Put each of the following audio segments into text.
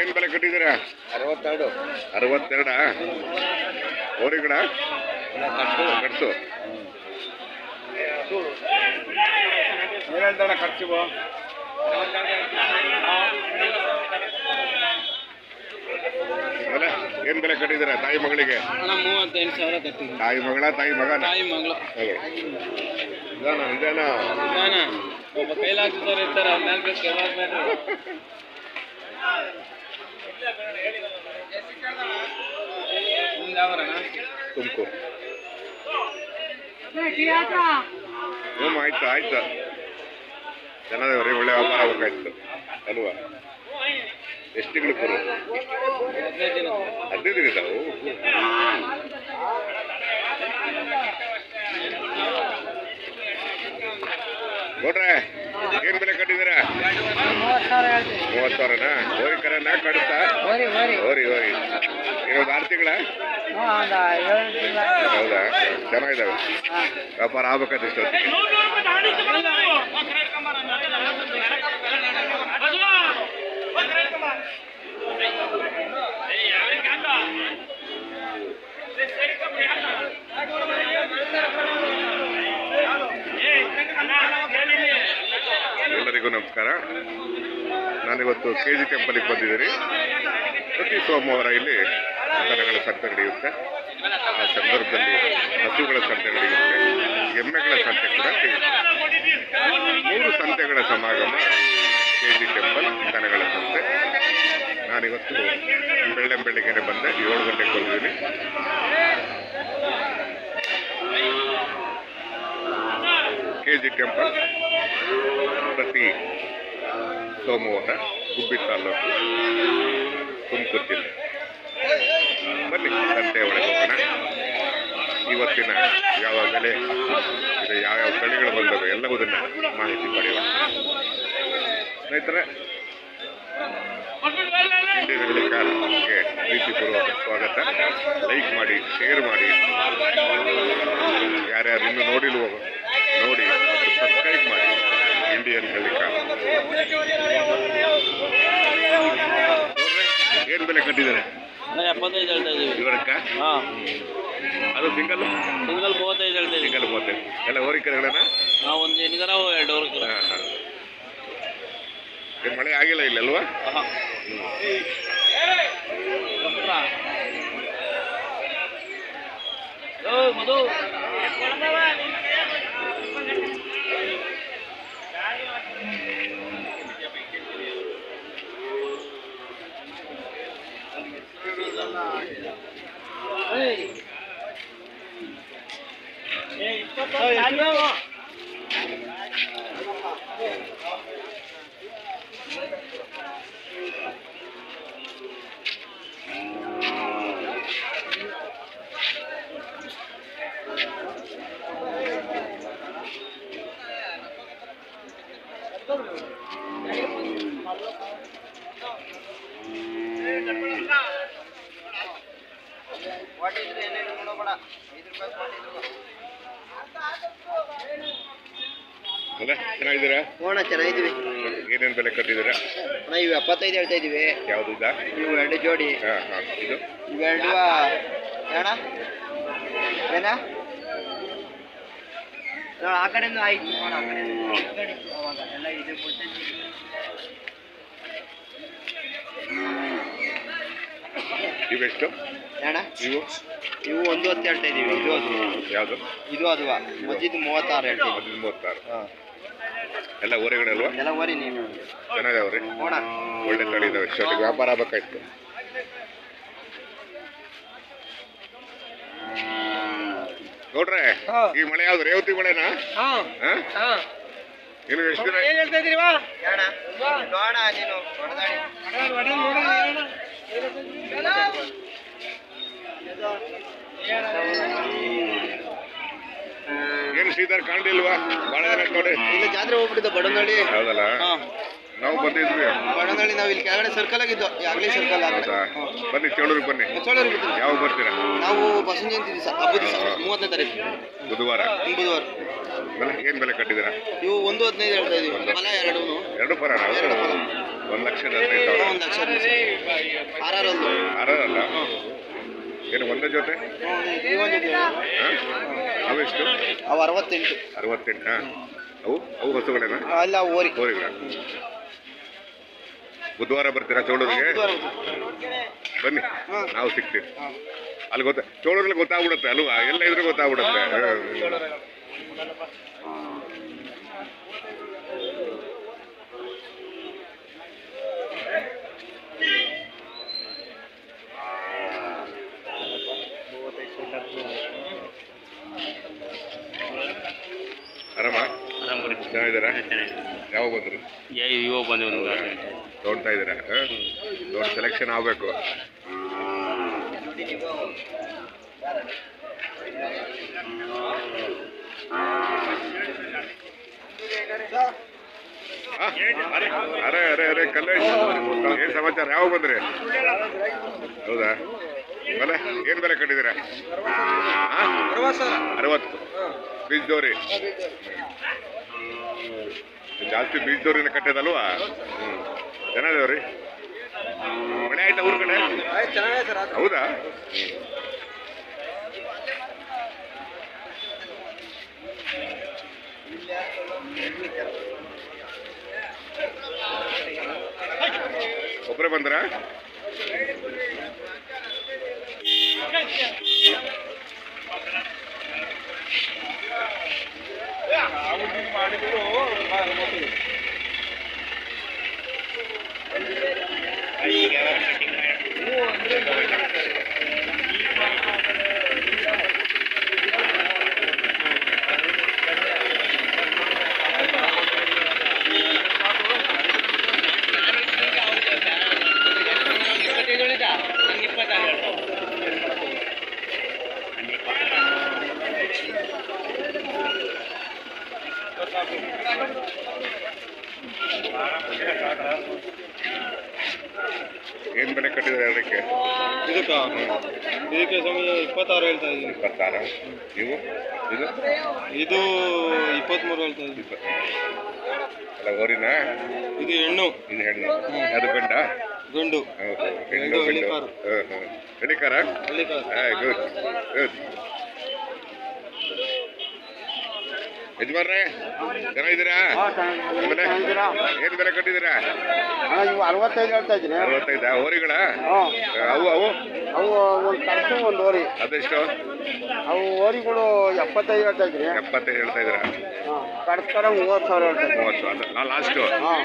ಏನ್ ಬೆಲೆ ಕಟ್ಟಿದ್ದೀರಾ? ಅರವತ್ತೆರಡು. ಅರವತ್ತೆರಡ? ಓರಿಗಡ ಕಟ್ಸು. ಖರ್ಚು ಬೆಲೆ ಏನ್ ಬೆಲೆ ಕಟ್ಟಿದ್ದೀರಾ ತಾಯಿ ಮಗಳಿಗೆ? ಮೂವತ್ತೆಂಟು ಸಾವಿರ ತಾಯಿ ಮಗಳ ತಾಯಿ ಮಗ ತಾಯಿ ಮಗಳು. ಕೈಲಾಗ್ತಾರೆ ಇರ್ತಾರೆ ಒಬ್ಬ ಇರ್ತಾರೆ ಅವ್ರ ತುಮಕೂರು. ಹ್ಞೂ ಆಯ್ತು ಆಯ್ತು. ಚೆನ್ನಾದವ್ರಿ ಒಳ್ಳೆ ವ್ಯಾಪಾರ ಆಗ್ಬೇಕಾಯ್ತು. ಅಲ್ವಾ? ಎಷ್ಟು ತಿಂಗಳು ಕೊಡು ಹದಿನೈದು ದಿನ ಇದಾವು ನೋಡ್ರೆ ಏನ್ ಬೆಲೆ ಕಟ್ಟಿದ್ದೀರಾ? ಮೂವತ್ತು ಸಾವಿರನ? ಹೋರಿ ಕರನ ಕಡಿಸ್ತಾ ಹೋರಿ ಹೋರಿ. ಇನ್ನೊಂದು ಆರು ತಿಂಗಳ? ಹೌದಾ? ಚೆನ್ನಾಗಿದ್ದಾವೆ. ವ್ಯಾಪಾರ ಆಗ್ಬೇಕಾದ್ರೆ ಇಷ್ಟೊತ್ತಿಗೆ. ಎಲ್ಲರಿಗೂ ನಮಸ್ಕಾರ. ನಾನಿವತ್ತು ಕೆ ಜಿ ಟೆಂಪಲ್ಗೆ ಬಂದಿದ್ದೀನಿ. ಪ್ರತಿ ಸೋಮವಾರ ಇಲ್ಲಿ ದನಗಳ ಸಂತೆ ನಡೆಯುತ್ತೆ. ಆ ಸಂದರ್ಭದಲ್ಲಿ ಹಸುಗಳ ಸಂತೆ ನಡೆಯುತ್ತೆ. ಎಮ್ಮೆಗಳ ಸಂತೆ ಕೂಡ ಮೂರು ಸಂತೆಗಳ ಸಮಾಗಮ ಕೆ ಜಿ ಟೆಂಪಲ್ ದನಗಳ ಸಂತೆ. ನಾನಿವತ್ತು ಬೆಳ್ಳೆ ಬೆಳಿಗ್ಗೆ ಬಂದೆ. ಏಳು ಗಂಟೆಗೆ ಬಂದಿದ್ದೀನಿ. ಕೆ ಜಿ ಟೆಂಪಲ್ ಪ್ರತಿ ಸೋಮವಾರ ಗುಬ್ಬಿ ತಾಲೂಕು ತುಮಕೂರು ಜಿಲ್ಲೆ. ಬನ್ನಿ, ಸಂತೆ ಒಳಗೆ ಹೋಗೋಣ. ಇವತ್ತಿನ ಯಾವ ಬೆಲೆ ಇದು ಯಾವ್ಯಾವ ತಳಿಗಳು ಬಂದವೆ ಎಲ್ಲವುದನ್ನು ಮಾಹಿತಿ ಪಡೆಯೋಣ. ಸ್ನೇಹಿತರೆ ಹೆಲಿಕಾರ್ಗೆ ಪ್ರೀತಿಪೂರ್ವಕ ಸ್ವಾಗತ. ಲೈಕ್ ಮಾಡಿ ಶೇರ್ ಮಾಡಿ. ಬೆಲೆ ಕಟ್ಟಿದ್ದಾರೆ. ಎಪ್ಪತ್ತೈದು ಹೇಳ್ತಾ ಇದೀವಿ. ಇವರಕ್ಕ? ಹಾಂ. ಅದು ಸಿಂಗಲ್? ಸಿಂಗಲ್ ಮೂವತ್ತೈದು ಹೇಳ್ತೀವಿ ಇದೀವಿ. ಸಿಂಗಲ್ ಮೂವತ್ತೈದು. ಎಲ್ಲ ಹೋರಿಕೆರೆಗಳನ್ನ? ನಾವು ಒಂದು ಎಣ್ಗರ ಎರಡು ವರ್ಗ ಹಾ, ಹಾ. ಏನ್ ಮಳೆ ಆಗಿಲ್ಲ ಇಲ್ಲ ಅಲ್ವಾ? ಹಾಂ. ಮಧು. ವಾಟ್ ಇದ್ರೆ ಏನೇನು ನೋಡೋಣ ಐದು ರೂಪಾಯಿ ಅಲ್ಲ ಚೆನ್ನಾಗಿದ್ದೀರಾ? ನೋಡೋಣ ಚೆನ್ನಾಗಿದ್ದೀವಿ. ಏನೇನ್ ಬೆಲೆ ಕಟ್ಟಿದ್ದೀರಾ? ಅಣ್ಣ ಇವು ಎಪ್ಪತ್ತೈದು ಹೇಳ್ತಾ ಇದೀವಿ ಯಾವ್ದು ನೀವು ಇವು ಎರಡು ಜೋಡಿ. ಹಾ ಹಾ ಇದು? ಇವೆರಡು ಅಣ್ಣ? ಏನ? ಆ ಕಡೆಯಿಂದ ಆಯ್ತು. ನೋಡ ಆ ಕಡೆ ಈ ಕಡೆ ಅವಾಗ ಎಲ್ಲ ಇದು ಇವೆಷ್ಟು? ಅಣ್ಣ ಇವು? ಇವು ಒಂದು ಹತ್ತು ಹೇಳ್ತಾ ಇದೀವಿ ಇದು ಅದು ಯಾವುದು? ಇದು ಅದುವ? ಮತ್ತಿದು ಮೂವತ್ತಾರು ಹೇಳ್ತೀವಿ ಹದಿನೈದು ಮೂವತ್ತಾರು. ಹಾಂ. ಎಲ್ಲ ಅಲ್ವಾ ಎಲ್ಲ ಓರಿ ನೀವು. ಚೆನ್ನಾಗಿದಾವ್ರಿ ನೋಡ ಒಳ್ಳೆ ತಳಿ ಇದಾವೆ ವ್ಯಾಪಾರ ಆಗ್ಬೇಕಾಯ್ತು. ನೋಡ್ರೆ ಈ ಮಳೆ ಯಾವ್ದು? ರೇವತಿ ಮಳೆನಾ? ಹಾಂ. ಹಾ? ಹಾಂ. ಇನ್ನು ಎಷ್ಟು ದಿನ ಏನು ಹೇಳ್ತಾ ಇದ್ದೀರಿ ನೋಡ ನೀನು. ಹೊಡೆದಾಡಿ. ಏನು ಶ್ರೀಧರ್ ಕಾಣಲಿಲ್ವಾ? ಬಹಳ ಜನ ನೋಡಿ. ಇಲ್ಲ ಜಾತ್ರೆ ಹೋಗ್ಬಿಟ್ಟಿದ್ದ ಬಡನಳ್ಳಿ ಹೌದಲ್ಲ? ನಾವು ಬಂದಿದ್ವಿ. ಬಡನಳ್ಳಿ ನಾವು ಇಲ್ಲಿ ಕೆಳಗಡೆ ಸರ್ಕಲ್ ಆಗಿದ್ದು. ಆಗ್ಲೇ ಸರ್ಕಲ್ ಹೌದಾ? ಬನ್ನಿ ಚೋಳೂರಿಗೆ ಬನ್ನಿ. ಚೋಳೂರಿಗೆ ಬಿಡ್ತೀವಿ ಯಾವಾಗ ಬರ್ತೀರಾ? ನಾವು ಬಸವನ ಜಯಂತಿ ದಿವಸ ಹಬ್ಬದ ದಿವಸ ಮೂವತ್ತನೇ ತಾರೀಕು. ಬುಧವಾರ? ಬುಧವಾರ. ಬೆಲೆ ಏನು ಬೆಲೆ ಕಟ್ಟಿದ್ದೀರಾ? ಇವು ಒಂದು ಹದಿನೈದು ಹೇಳ್ತಾ ಇದೀವಿ. ಫಲ ಎರಡು ಎರಡು ಪರ ಎರಡು ಫಲ ಒಂದು ಲಕ್ಷದ ಹದಿನೈದು ಆರ್ ಒಂದು ಲಕ್ಷ ಆರ್ ಆರಲ್ಲ ಏನು ಒಂದೇ ಜೊತೆ? ಹಾಂ? ಅವೆಷ್ಟು ಅವು ಅರವತ್ತೆಂಟು. ಅರವತ್ತೆಂಟಾ ಅವು ಅವು ಹಸುಗಳೇನಾ? ಅಲ್ಲ ಓರಿ. ಓರಿಗಳ. ಬುಧವಾರ ಬರ್ತೀರಾ ಚೌಳೂರಿಗೆ? ಬನ್ನಿ ಹಾಂ. ನಾವು ಸಿಗ್ತೀವಿ. ಅಲ್ಲಿ ಗೊತ್ತ ಚೋಳೂರಲ್ಲಿ ಗೊತ್ತಾಗ್ಬಿಡುತ್ತೆ ಅಲ್ವಾ? ಎಲ್ಲ ಇದ್ರೆ ಗೊತ್ತಾಗ್ಬಿಡುತ್ತೆ ಆರಾಮ ಚೆನ್ನಾಗಿದ್ದೀರಾ ಇವಾಗ ಬಂದೇವು ನೋಡ್ತಾ ಇದ್ದೀರಾ? ದೊಡ್ಡ ಸೆಲೆಕ್ಷನ್ ಆಗಬೇಕು. ಅರೆ ಅರೆ ಅರೆ ಕಲ್ಲೇಶ್ ಏನ್ ಸಮಾಚಾರ? ಯಾವಾಗ ಬಂದ್ರಿ? ಹೌದಾ? ಬೆಲೆ ಏನ್ ಬೆಲೆ ಕಟ್ಟಿದ್ದೀರಾ? ಆ? ಅರವತ್ತು. ಬೀಜ ದೋರಿ ಜಾಸ್ತಿ ಬೀಜದವ್ರಿನ ದೋರಿನ ಕಟ್ಟಿದಲ್ವಾ ಚೆನ್ನಾಗಿದೇವ್ರಿ. ಮಳೆ ಆಯ್ತಾ ಊರ್ ಕಡೆ? ಹೌದಾ? ಒಬ್ಬರೇ ಬಂದ್ರ? ಉದ್ದಿನ ಮಾಡಿದ್ರು ಈಗ ಕಟಿಂಗ್ ಮಾಡಿ ಏನ್ ಬೆಲೆ ಕಟ್ಟಿದ್ರೆ ಅದಕ್ಕೆ? ಇದಕ್ಕ? ಇದಕ್ಕೆ ಸಮಯ ಇಪ್ಪತ್ತಾರು ಹೇಳ್ತಾ ಇದ್ದೀನಿ. ಇಪ್ಪತ್ತಾರ? ನೀವು? ಇದು? ಇದು ಇಪ್ಪತ್ತ್ಮೂರು ಹೇಳ್ತಾ ಇದ್ದೀನಿ. ಅಲ್ಲ ಓರಿನ ಇದು ಹೆಣ್ಣು. ಇದು ಹೆಣ್ಣು. ಅದು ಗಂಡ? ಗಂಡು. ಹೌದು ಹೆಣ್ಣು ಹೆಣ್ಣಿಕಾರ ಗಂಡು. ಹೆಣ್ಣಿಕಾರ ಹಾಂ ಹಾಂ ಹಳ್ಳಿಕಾರ. ಹಾಂ ಗುಡ್ ಗುಡ್. ಯಜಮಾನ್ರೆ ಚೆನ್ನಾಗಿದ್ದೀರಾ? ಆಮೇಲೆ ಏನ್ ಬೆಲೆ ಕಟ್ಟಿದ್ದೀರಾ? ಇವು ಅರವತ್ತೈದು ಹೇಳ್ತಾ ಇದ್ದೀನಿ. ಅರವತ್ತೈದ? ಓರಿಗಳ ಹಾಂ. ಅವು ಅವು? ಅವು ಒಂದು ಕಡಸು ಒಂದು ಓರಿ ಅದೆಷ್ಟು? ಅವು ಓರಿಗಳು ಎಪ್ಪತ್ತೈದು ಹೇಳ್ತಾ ಇದ್ದೀನಿ. ಎಪ್ಪತ್ತೈದು ಹೇಳ್ತಾ ಇದ್ದೀರಾ? ಕಡಸ್ಕರ ಮೂವತ್ತು ಸಾವಿರ ಹೇಳ್ತಾ ಇದ್ದೀನಿ. ಮೂವತ್ತು ಅದು ನಾ ಲಾಸ್ಟು ಹಾಂ.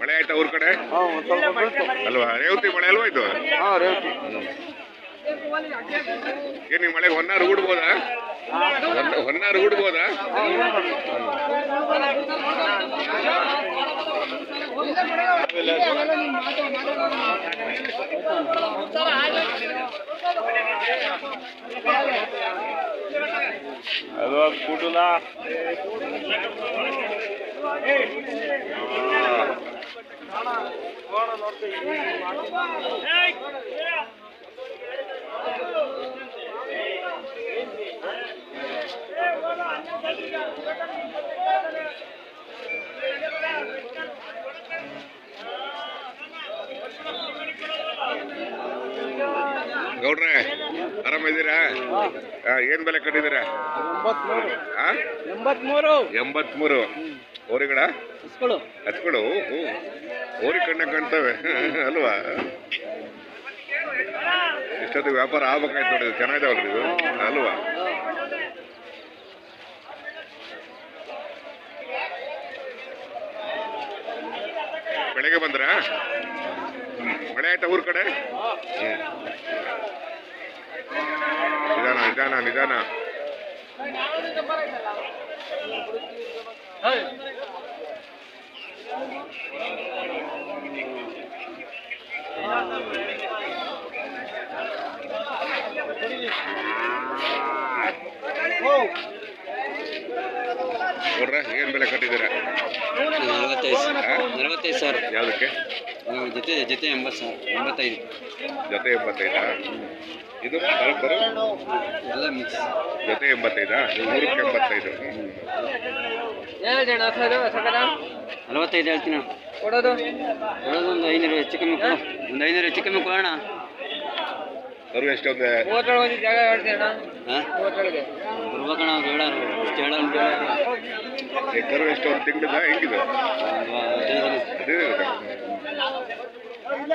ಮಳೆ ಆಯ್ತಾ ಊರ್ ಕಡೆ? ಅಲ್ವಾ? ರೇವತಿ ಮಳೆ ಅಲ್ವಾ ಇದು? ಹಾಂ ರೇವತಿ. ಏನು ನೀವು ಮಳೆಗೆ ಹೊನ್ನಾರು ಹೂಡ್ಬೋದಾ ಹೊನ್ನ- ಹೊನ್ನಾರು ಹೂಡ್ಬೋದಾ ಅದು ಕೂಟುಲ ಗೌಡ್ರೆ ಆರಾಮಿದ್ದೀರಾ? ಏನ್ ಬೆಲೆ ಕಟ್ಟಿದ್ದೀರಾ? ಎಂಬತ್ಮೂರು. ಓರಿಗಳ ಹ್ಞೂ ಓರಿ ಕಣ್ಣ ಕಾಣ್ತವೆ. ಅಲ್ವಾ? ಇಷ್ಟೊತ್ತಿಗೆ ವ್ಯಾಪಾರ ಆಗ್ಬೇಕಾಯ್ತು ನೋಡಿ ಚೆನ್ನಾಗಿದೆ ಚೆನ್ನಾಗಿದಾವಲ್ರಿ ಇದು. ಅಲ್ವಾ? ಬೆಳಗ್ಗೆ ಬಂದ್ರ? ಮಳೆ ಆಯ್ತಾ ಊರ್ ಕಡೆ? ನಿಧಾನ ನಿಧಾನ ನಿಧಾನ. ನಿಧಾನ ನೋಡ್ರ ಏನ್ ಬೆಲೆ ಕಟ್ಟಿದ್ದೀರಾ? ನಲವತ್ತೈದು? ನಲವತ್ತೈದು ಸಾವಿರ. ಯಾವುದಕ್ಕೆ? ಜೊತೆ ಜೊತೆ ಎಂಬತ್ತು ಸಾವಿರ ಎಂಬತ್ತೈದು. ಜೊತೆ ಎಂಬತ್ತೈದಾ? ಇದು ಬರೋ ಬರೋ ಎಲ್ಲ ಮಿಕ್ಸ್ ಜೊತೆ ಎಂಬತ್ತೈದಾ? ನೂರಕ್ಕೆ ಎಂಬತ್ತೈದು. ನಲವತ್ತೈದು ಹೇಳ್ತೀನಿ ಕೊಡೋದು? ಕೊಡೋದು ಒಂದು ಐನೂರು ಹೆಚ್ಚು ಕಮ್ಮಿ ಕೊಡು. ಒಂದು ಐನೂರು ಹೆಚ್ಚು ಕಮ್ಮಿ ಕೊಡೋಣ. ಅವರು ಎಷ್ಟೊಂದು? ಜಾಗ ಒಂದು ಜಾಗ ಹೇಳ್ದೇಣ ಬರ್ಬೇಕಣ್ಣ ಅವ್ರು ಹೇಳೋರು ಎಷ್ಟು ಒಂದು ತಿಂಗಳದ ಹೆಂಗಿದೆ? ಒಂದು